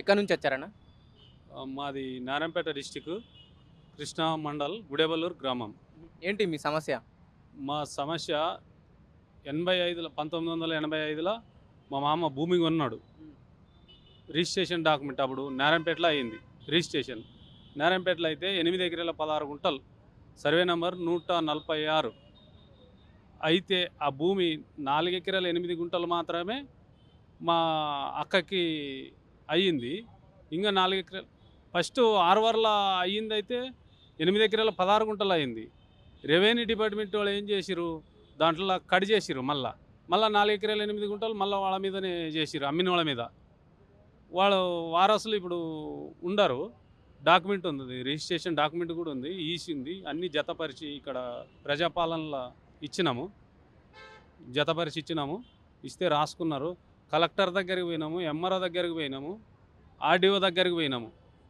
ఎక్కడి నుంచి వచ్చారన్న? మాది నారాయణపేట డిస్టిక్ కృష్ణా మండల్ గుడేబల్లూరు గ్రామం. ఏంటి మీ సమస్య? మా సమస్య ఎనభై ఐదులో పంతొమ్మిది వందల ఎనభై ఐదులో మా మామ భూమి కొన్నాడు. రిజిస్ట్రేషన్ డాక్యుమెంట్ అప్పుడు నారాయణపేటలో అయింది రిజిస్ట్రేషన్. నారాయణపేటలో అయితే ఎనిమిది ఎకరాల పదహారు గుంటలు సర్వే నెంబర్ నూట నలభై ఆరు. అయితే ఆ భూమి నాలుగు ఎకరాల ఎనిమిది గుంటలు మాత్రమే మా అక్కకి అయ్యింది. ఇంకా నాలుగు ఎకరాలు ఫస్ట్ ఆరు వరల అయ్యింది అయితే ఎనిమిది ఎకరాల పదహారు గుంటలు అయింది రెవెన్యూ డిపార్ట్మెంట్ వాళ్ళు ఏం చేసిరు దాంట్లో కట్ చేసిరు మళ్ళా. మళ్ళీ నాలుగు ఎకరాలు ఎనిమిది గుంటలు మళ్ళీ వాళ్ళ మీదనే చేసిరు అమ్మిన వాళ్ళ మీద. వాళ్ళు వారసులు ఇప్పుడు ఉండరు. డాక్యుమెంట్ ఉంది రిజిస్ట్రేషన్ డాక్యుమెంట్ కూడా ఉంది ఈసింది. అన్ని జతపరిచి ఇక్కడ ప్రజాపాలనలో ఇచ్చినాము. జతపరిచి ఇచ్చినాము. ఇస్తే రాసుకున్నారు. కలెక్టర్ దగ్గరికి పోయినాము ఎంఆర్ఓ దగ్గరికి పోయినాము ఆర్డీఓ దగ్గరికి పోయినాము.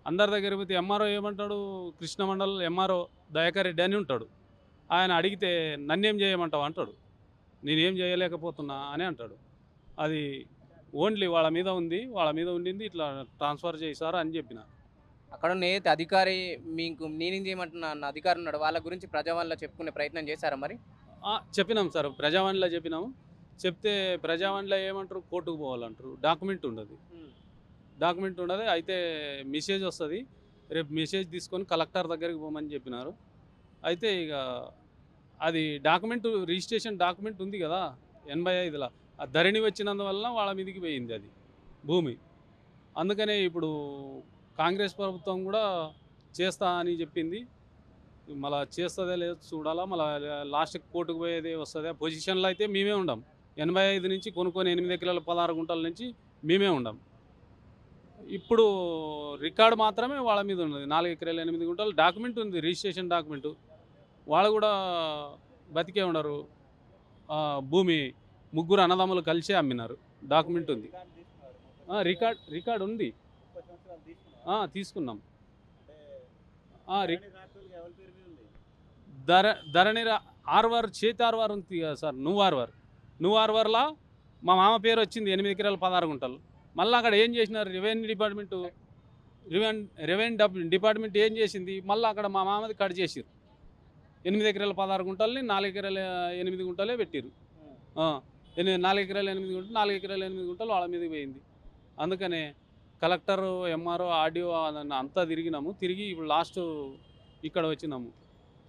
అందరి దగ్గరికి పోతే ఎంఆర్ఓ ఏమంటాడు? కృష్ణమండల్ ఎంఆర్ఓ దయాకర్ రెడ్డి అని ఉంటాడు. ఆయన అడిగితే నన్నేం చేయమంటావు అంటాడు. నేనేం చేయలేకపోతున్నా అని అంటాడు. అది ఓన్లీ వాళ్ళ మీద ఉంది వాళ్ళ మీద ఉండింది ఇట్లా ట్రాన్స్ఫర్ చేశారు అని చెప్పిన. అక్కడ ఉన్న ఏదైతే అధికారి మీకు నేనేం చేయమంటున్నా అన్న అధికారి ఉన్నాడు వాళ్ళ గురించి ప్రజావాళ్ళలో చెప్పుకునే ప్రయత్నం చేశారా మరి? చెప్పినాం సార్ ప్రజావాణిలో చెప్పినాము. చెప్తే ప్రజావాణిలో ఏమంటారు? కోర్టుకు పోవాలంటారు. డాక్యుమెంట్ ఉండదు. డాక్యుమెంట్ ఉండదు. అయితే మెసేజ్ వస్తుంది. రేపు మెసేజ్ తీసుకొని కలెక్టర్ దగ్గరికి పోమని చెప్పినారు. అయితే ఇక అది డాక్యుమెంట్ రిజిస్ట్రేషన్ డాక్యుమెంట్ ఉంది కదా ఎనభై ఐదులో. ఆ ధరణి వచ్చినందువల్ల వాళ్ళ మీదకి పోయింది అది భూమి. అందుకనే ఇప్పుడు కాంగ్రెస్ ప్రభుత్వం కూడా చేస్తా అని చెప్పింది. మళ్ళీ చేస్తుందే లేదు చూడాలా. మళ్ళీ లాస్ట్కి కోర్టుకు పోయేదే వస్తుంది. పొజిషన్లో అయితే మేమే ఉండం. ఎనభై ఐదు నుంచి కొనుక్కొని ఎనిమిది కిలోల పదహారు గుంటల నుంచి మేమే ఉండం. ఇప్పుడు రికార్డు మాత్రమే వాళ్ళ మీద ఉన్నది. నాలుగు ఎకరాలు ఎనిమిది గుంటలు డాక్యుమెంట్ ఉంది రిజిస్ట్రేషన్ డాక్యుమెంట్. వాళ్ళు కూడా బతికే ఉన్నారు భూమి ముగ్గురు అన్నదమ్ములు కలిసే అమ్మినారు. డాక్యుమెంట్ ఉంది. రికార్డ్ రికార్డ్ ఉంది. తీసుకున్నాం. రి- ధర ధరణి రా- చేతి ఆర్వర్ ఉంది కదా సార్ నువ్వు ఆర్వర్. నువ్వు ఆర్వర్లా మా మామ పేరు వచ్చింది ఎనిమిది ఎకరాలు పదహారు గుంటలు. మళ్ళీ అక్కడ ఏం చేసినారు? Revenue department reven revenue department ఏం చేసింది? మళ్ళీ అక్కడ మా మామది కట్ చేసిరు ఎనిమిది ఎకరాల పదహారు గుంటల్ని నాలుగు ఎకరాల ఎనిమిది గుంటలే పెట్టిరు ఎనిమిది నాలుగు ఎకరాల ఎనిమిది గుంటలు నాలుగు ఎకరాల ఎనిమిది గుంటలు వాళ్ళ మీదకి పోయింది. అందుకనే కలెక్టర్ ఎంఆర్ఓ ఆర్డీఓ అంతా తిరిగినాము. తిరిగి ఇప్పుడు లాస్ట్ ఇక్కడ వచ్చినాము.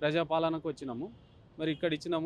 ప్రజాపాలనకు వచ్చినాము. మరి ఇక్కడ ఇచ్చినాము.